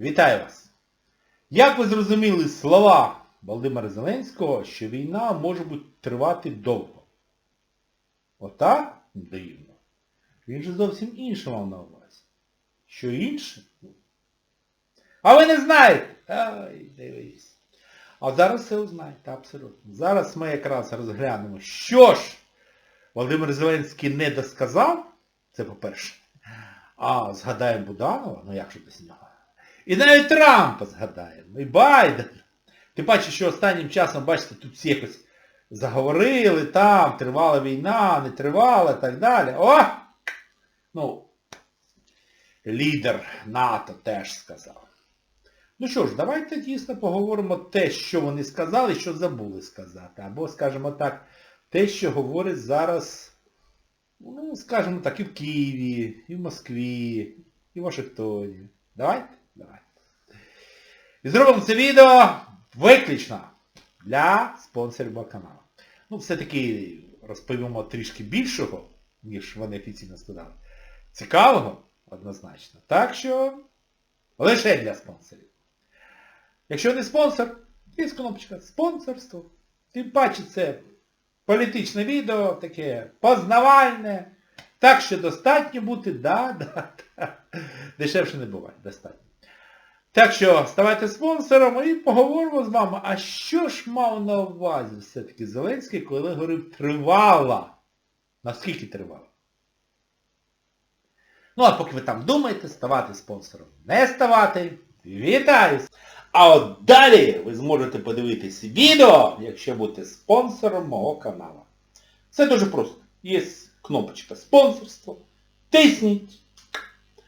Вітаю вас! Як ви зрозуміли слова Володимира Зеленського, що війна може бути тривати довго? Отак? Дивно. Він же зовсім інше мав на увазі. Що інше? А ви не знаєте? Ай, дивись. А зараз все узнаєте, абсолютно. Зараз ми якраз розглянемо, що ж Володимир Зеленський не досказав, це по-перше. А згадаємо Буданова, ну як же без нього. І навіть Трампа згадаємо, і Байдена. Ти бачиш, що останнім часом, бачите, тут всі якось заговорили, там, тривала війна, не тривала і так далі. О! Ну, лідер НАТО теж сказав. Ну що ж, давайте дійсно поговоримо те, що вони сказали, що забули сказати. Або, скажімо так, те, що говорить зараз, ну, скажімо так, і в Києві, і в Москві, і в Вашингтоні. Давайте? Давайте. І зробимо це відео виключно для спонсорів каналу. Ну, все-таки розповімо трішки більшого, ніж вони офіційно сказали. Цікавого, однозначно. Так що лише для спонсорів. Якщо не спонсор, є кнопочка спонсорство. Тим паче це політичне відео, таке познавальне. Так що достатньо бути, да, да, да. Дешевше не буває, достатньо. Так що ставайте спонсором і поговоримо з вами, а що ж мав на увазі все-таки Зеленський, коли говорив тривала? Наскільки тривала? Ну, а поки ви там думаєте, ставати спонсором, не ставати, вітаю! А от далі ви зможете подивитись відео, якщо будете спонсором мого каналу. Це дуже просто. Є кнопочка спонсорство. Тисніть.